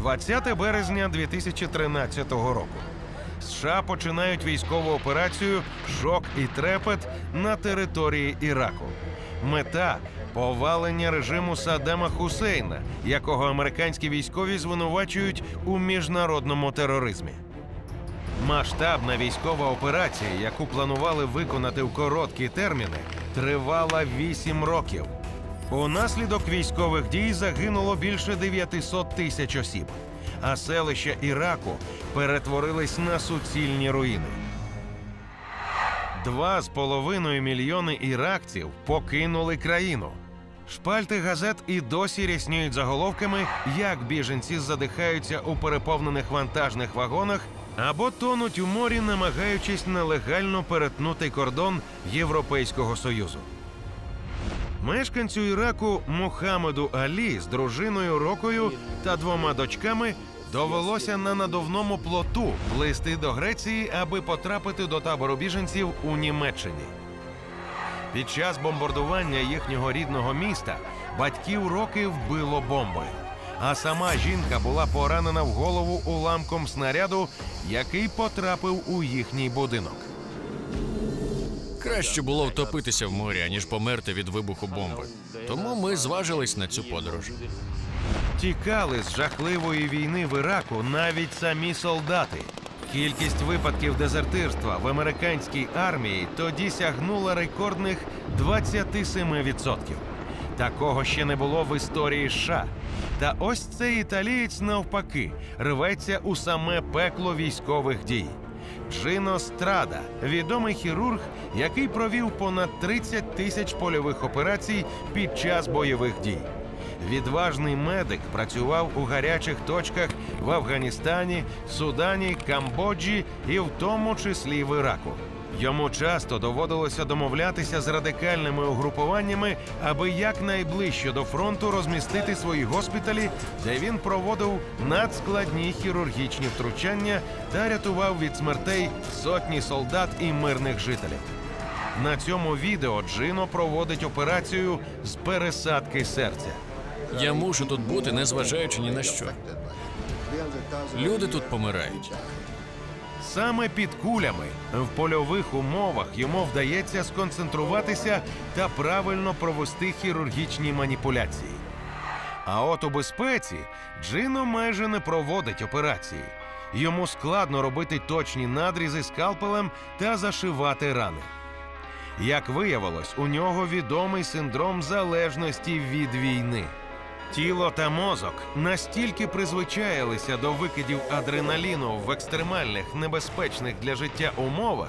20 березня 2013 року. США починають військову операцію Шок і трепет на території Іраку. Мета повалення режиму Саддама Хусейна, якого американські військові звинувачують у міжнародному тероризмі. Масштабна військова операція, яку планували виконати в короткі терміни, тривала 8 років. Унаслідок військових дій загинуло більше 900 тисяч осіб, а селища Іраку перетворились на суцільні руїни. Два з половиною мільйони іракців покинули країну. Шпальти газет і досі ряснюють заголовками, як біженці задихаються у переповнених вантажних вагонах або тонуть у морі, намагаючись нелегально перетнути кордон Європейського Союзу. Мешканцю Іраку Мухаммеду Алі з дружиною Рокою та двома дочками довелося на надувному плоту плисти до Греції, аби потрапити до табору біженців у Німеччині. Під час бомбардування їхнього рідного міста батьків роки вбило бомбою. А сама жінка була поранена в голову уламком снаряду, який потрапив у їхній будинок. Краще було втопитися в морі, аніж померти від вибуху бомби. Тому ми зважились на цю подорож. Тікали з жахливої війни в Іраку навіть самі солдати. Кількість випадків дезертирства в американській армії тоді сягнула рекордних 27%. Такого ще не було в історії США. Та ось цей італієць навпаки рветься у саме пекло військових дій. Джино Страда, відомий хірург, який провів понад 30 тисяч польових операцій під час бойових дій. Відважний медик працював у гарячих точках в Афганістані, Судані, Камбоджі і в тому числі в Іраку. Йому часто доводилося домовлятися з радикальними угрупуваннями, аби якнайближче до фронту розмістити свої госпіталі, де він проводив надскладні хірургічні втручання та рятував від смертей сотні солдат і мирних жителів. На цьому відео Джино проводить операцію з пересадки серця. Я мушу тут бути, незважаючи ні на що. Люди тут помирають. Саме під кулями в польових умовах йому вдається сконцентруватися та правильно провести хірургічні маніпуляції. А от у безпеці Джино майже не проводить операції. Йому складно робити точні надрізи скалпелем та зашивати рани. Як виявилось, у нього відомий синдром залежності від війни. Тіло та мозок настільки призвичаїлися до викидів адреналіну в екстремальних небезпечних для життя умовах,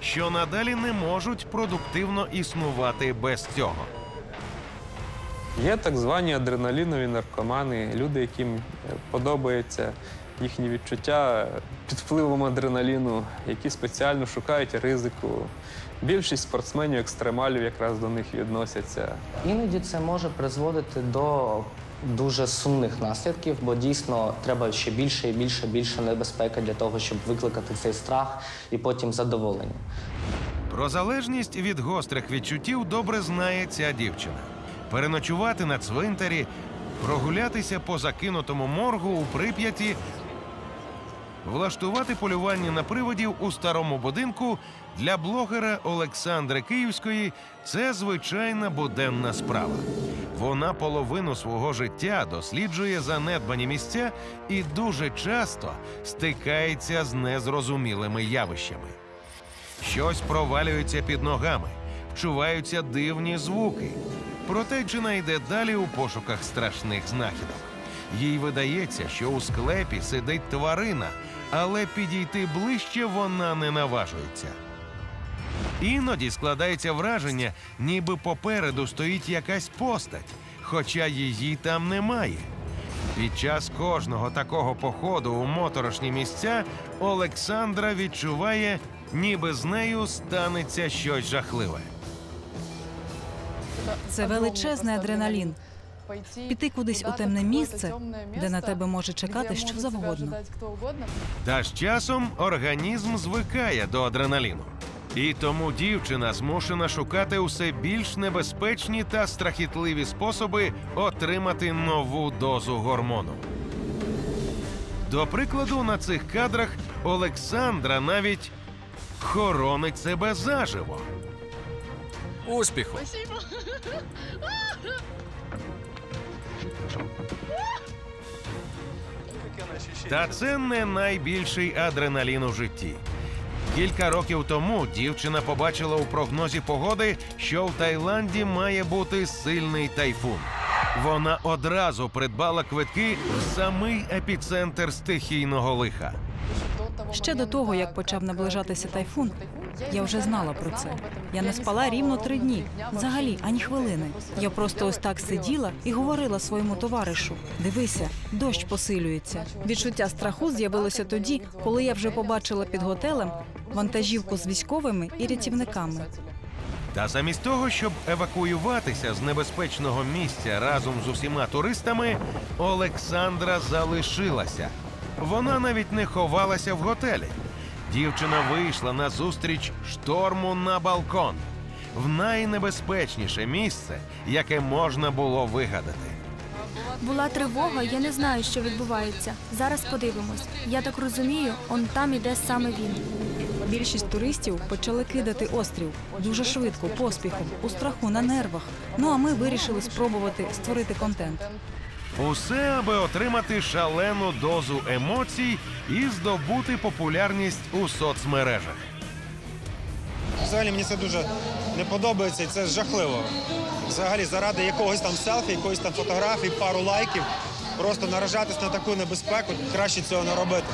що надалі не можуть продуктивно існувати без цього. Є так звані адреналінові наркомани, люди, яким е, подобається їхні відчуття під впливом адреналіну, які спеціально шукають ризику. Більшість спортсменів, екстремалів якраз до них відносяться. Іноді це може призводити до дуже сумних наслідків, бо дійсно треба ще більше і більше більше небезпеки для того, щоб викликати цей страх і потім задоволення. Про залежність від гострих відчуттів добре знає ця дівчина. Переночувати на цвинтарі, прогулятися по закинутому моргу у прип'яті, влаштувати полювання на приводів у старому будинку для блогера Олександри Київської це звичайна буденна справа. Вона половину свого життя досліджує занедбані місця і дуже часто стикається з незрозумілими явищами. Щось провалюється під ногами, вчуваються дивні звуки. Проте Джина йде далі у пошуках страшних знахідок. Їй видається, що у склепі сидить тварина, але підійти ближче вона не наважується. Іноді складається враження, ніби попереду стоїть якась постать, хоча її там немає. Під час кожного такого походу у моторошні місця Олександра відчуває, ніби з нею станеться щось жахливе. Це величезний адреналін. Піти кудись у темне місце, де на тебе може чекати що завгодно. Та з часом організм звикає до адреналіну. І тому дівчина змушена шукати усе більш небезпечні та страхітливі способи отримати нову дозу гормону. До прикладу, на цих кадрах Олександра навіть хоронить себе заживо. Успіху! Та це не найбільший адреналін у житті. Кілька років тому дівчина побачила у прогнозі погоди, що в Таїланді має бути сильний тайфун. Вона одразу придбала квитки в самий епіцентр стихійного лиха. Ще до того, як почав наближатися тайфун, я вже знала про це. Я не спала рівно три дні. Взагалі, ані хвилини. Я просто ось так сиділа і говорила своєму товаришу: дивися, дощ посилюється. Відчуття страху з'явилося тоді, коли я вже побачила під готелем вантажівку з військовими і рятівниками. Та замість того, щоб евакуюватися з небезпечного місця разом з усіма туристами, Олександра залишилася. Вона навіть не ховалася в готелі. Дівчина вийшла на зустріч шторму на балкон в найнебезпечніше місце, яке можна було вигадати. Була тривога, я не знаю, що відбувається. Зараз подивимось. Я так розумію, он там іде саме він. Більшість туристів почали кидати острів дуже швидко, поспіхом, у страху, на нервах. Ну а ми вирішили спробувати створити контент. Усе, аби отримати шалену дозу емоцій і здобути популярність у соцмережах. Взагалі мені це дуже не подобається і це жахливо. Взагалі, заради якогось там селфі, якоїсь там фотографії, пару лайків, просто наражатись на таку небезпеку, краще цього не робити.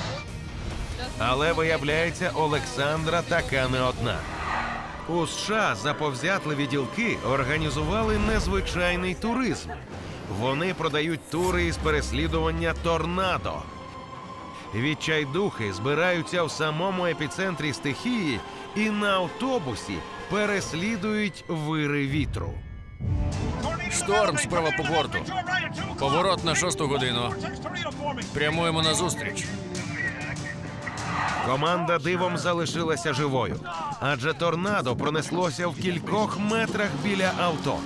Але виявляється, Олександра така не одна. У США заповзятливі ділки організували незвичайний туризм. Вони продають тури із переслідування торнадо. Відчайдухи збираються в самому епіцентрі стихії і на автобусі переслідують вири вітру. Шторм справа по борту. Поворот на шосту годину. Прямуємо на зустріч. Команда дивом залишилася живою, адже торнадо пронеслося в кількох метрах біля авто.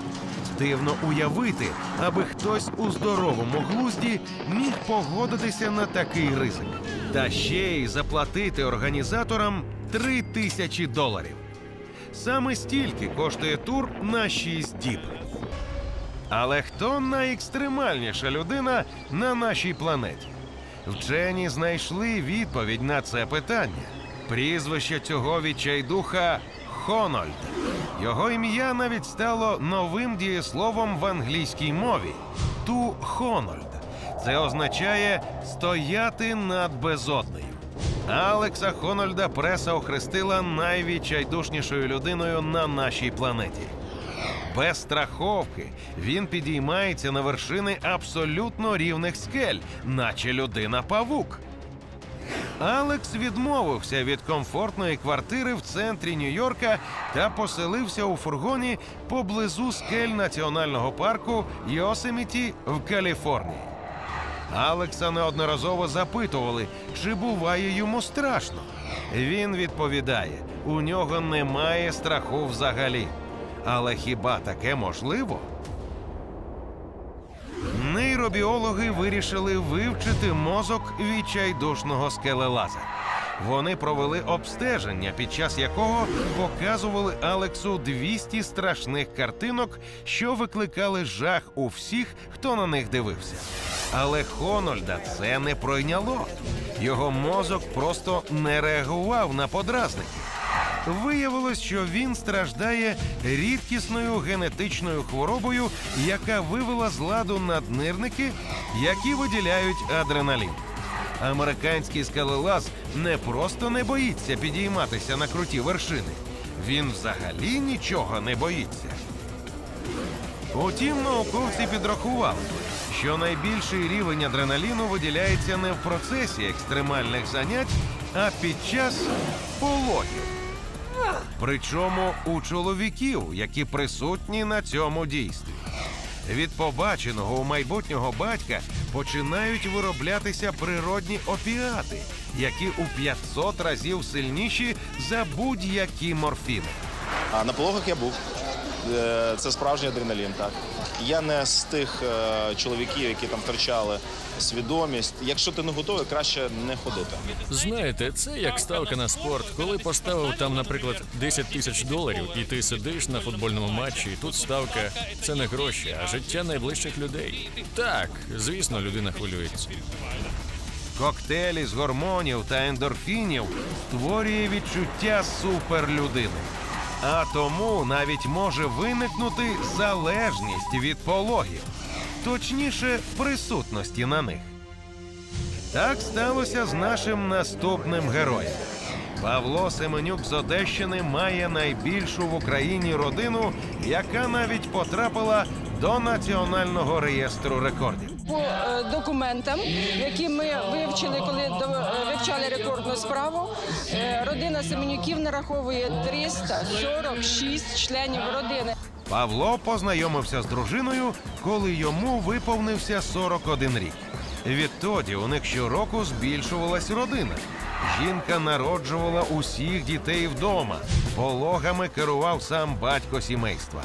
Дивно уявити, аби хтось у здоровому глузді міг погодитися на такий ризик. Та ще й заплатити організаторам три тисячі доларів. Саме стільки коштує тур на 6 діб. Але хто найекстремальніша людина на нашій планеті? Вчені знайшли відповідь на це питання. Прізвище цього відчайдуха Хонольд. Його ім'я навіть стало новим дієсловом в англійській мові ту Хонольд. Це означає стояти над безоднею. Алекса Хонольда преса охрестила найвідчайдушнішою людиною на нашій планеті. Без страховки він підіймається на вершини абсолютно рівних скель, наче людина-павук. Алекс відмовився від комфортної квартири в центрі Нью-Йорка та поселився у фургоні поблизу скель національного парку Йосеміті в Каліфорнії. Алекса неодноразово запитували, чи буває йому страшно. Він відповідає: у нього немає страху взагалі. Але хіба таке можливо? Нейробіологи вирішили вивчити мозок відчайдушного скелелаза. Вони провели обстеження, під час якого показували Алексу 200 страшних картинок, що викликали жах у всіх, хто на них дивився. Але Хонольда це не пройняло. Його мозок просто не реагував на подразники. Виявилось, що він страждає рідкісною генетичною хворобою, яка вивела з ладу наднирники, які виділяють адреналін. Американський скалелаз не просто не боїться підійматися на круті вершини, він взагалі нічого не боїться. Утім, науковці підрахували, що найбільший рівень адреналіну виділяється не в процесі екстремальних занять, а під час пологів. Причому у чоловіків, які присутні на цьому дійстві. Від побаченого у майбутнього батька починають вироблятися природні опіати, які у 500 разів сильніші за будь-які морфіни. А на пологах я був. Е, Це справжній адреналін, так. Я не з тих е, чоловіків, які там втрачали свідомість. Якщо ти не готовий, краще не ходити. Знаєте, це як ставка на спорт. Коли поставив там, наприклад, 10 тисяч доларів, і ти сидиш на футбольному матчі, і тут ставка це не гроші, а життя найближчих людей. Так, звісно, людина хвилюється. Коктейлі з гормонів та ендорфінів створює відчуття суперлюдини. А тому навіть може виникнути залежність від пологів, точніше, присутності на них. Так сталося з нашим наступним героєм. Павло Семенюк з Одещини має найбільшу в Україні родину, яка навіть потрапила до національного реєстру рекордів. По е, документам, які ми вивчили, коли до- е, вивчали рекордну справу, е, родина Семенюків нараховує 346 членів родини. Павло познайомився з дружиною, коли йому виповнився 41 рік. Відтоді у них щороку збільшувалась родина. Жінка народжувала усіх дітей вдома. Пологами керував сам батько сімейства.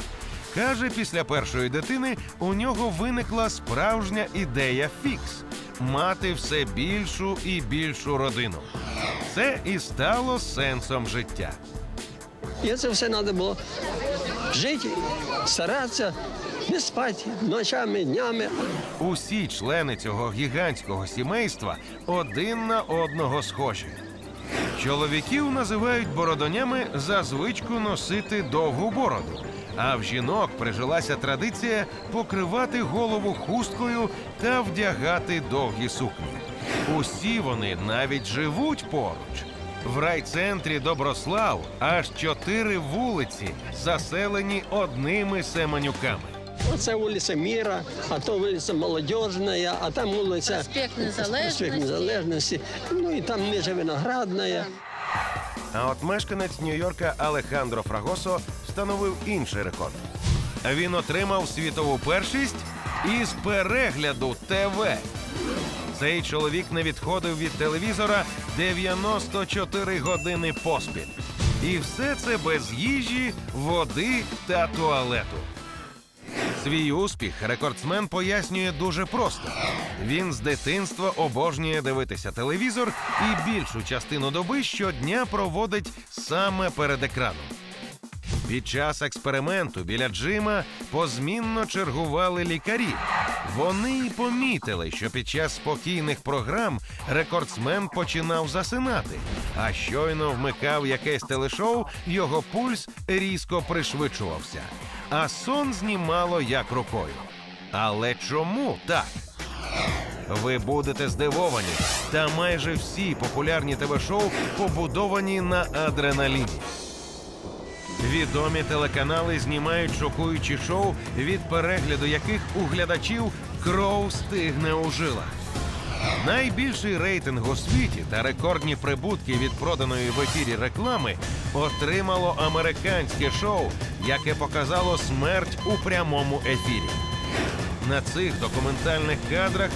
Каже, після першої дитини у нього виникла справжня ідея фікс мати все більшу і більшу родину. Це і стало сенсом життя. І це все треба було жити, старатися, не спати ночами, днями. Усі члени цього гігантського сімейства один на одного схожі. Чоловіків називають бородонями за звичку носити довгу бороду. А в жінок прижилася традиція покривати голову хусткою та вдягати довгі сукні. Усі вони навіть живуть поруч. В райцентрі Доброслав аж чотири вулиці заселені одними семенюками. Оце вулиця Міра, а то вулиця Молодіжна, а там вулиця Проспект Незалежності. Проспект Незалежності. Ну і там ниже Виноградна. А от мешканець Нью-Йорка Алехандро Фрагосо встановив інший рекорд. Він отримав світову першість із перегляду ТВ. Цей чоловік не відходив від телевізора 94 години поспіль. І все це без їжі, води та туалету. Свій успіх рекордсмен пояснює дуже просто. Він з дитинства обожнює дивитися телевізор і більшу частину доби щодня проводить саме перед екраном. Під час експерименту біля Джима позмінно чергували лікарі. Вони й помітили, що під час спокійних програм рекордсмен починав засинати, а щойно вмикав якесь телешоу, його пульс різко пришвидшувався, а сон знімало як рукою. Але чому так? Ви будете здивовані, та майже всі популярні ТВ-шоу побудовані на адреналіні. Відомі телеканали знімають шокуючі шоу, від перегляду яких у глядачів кров стигне у жилах. Найбільший рейтинг у світі та рекордні прибутки від проданої в ефірі реклами отримало американське шоу, яке показало смерть у прямому ефірі. На цих документальних кадрах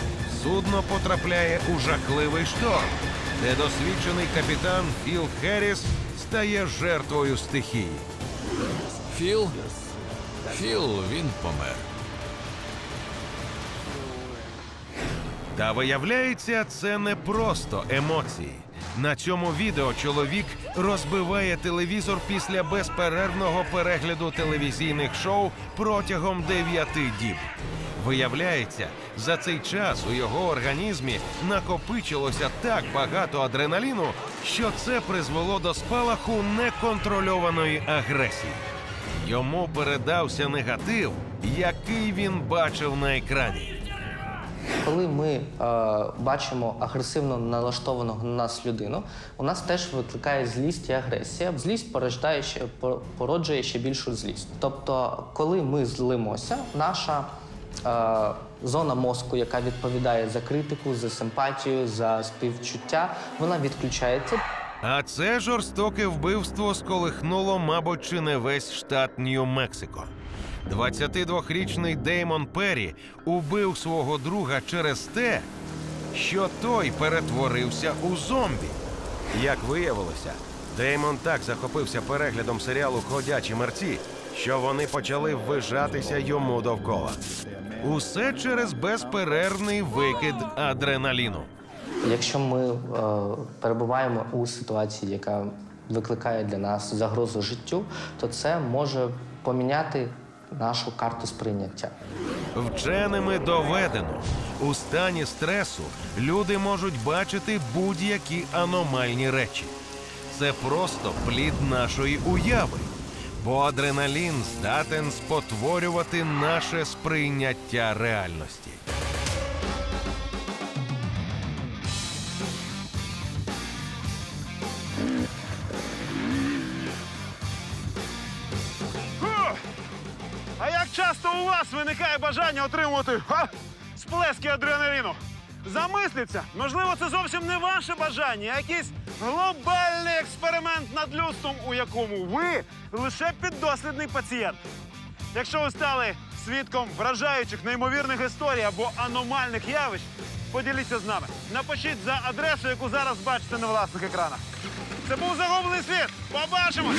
судно потрапляє у жахливий шторм, де досвідчений капітан Філ Херріс стає жертвою стихії. Філ? Філ, він помер. Та виявляється, це не просто емоції. На цьому відео чоловік розбиває телевізор після безперервного перегляду телевізійних шоу протягом дев'яти діб. Виявляється, за цей час у його організмі накопичилося так багато адреналіну, що це призвело до спалаху неконтрольованої агресії. Йому передався негатив, який він бачив на екрані. Коли ми е, бачимо агресивно налаштованого на нас людину, у нас теж викликає злість і агресія. Злість порождає ще породжує ще більшу злість. Тобто, коли ми злимося, наша зона мозку, яка відповідає за критику, за симпатію, за співчуття, вона відключається. А це жорстоке вбивство сколихнуло, мабуть, чи не весь штат Нью-Мексико. 22-річний Деймон Перрі убив свого друга через те, що той перетворився у зомбі. Як виявилося, Деймон так захопився переглядом серіалу Ходячі мерці, що вони почали ввижатися йому довкола. Усе через безперервний викид адреналіну. Якщо ми е, перебуваємо у ситуації, яка викликає для нас загрозу життю, то це може поміняти нашу карту сприйняття. Вченими доведено, у стані стресу люди можуть бачити будь-які аномальні речі. Це просто плід нашої уяви, бо адреналін здатен спотворювати наше сприйняття реальності. А як часто у вас виникає бажання отримувати ха, сплески адреналіну? Замисліться, можливо, це зовсім не ваше бажання, а якийсь глобальний експеримент над людством, у якому ви лише піддослідний пацієнт. Якщо ви стали свідком вражаючих неймовірних історій або аномальних явищ, поділіться з нами. Напишіть за адресу, яку зараз бачите на власних екранах. Це був загублений світ. Побачимось!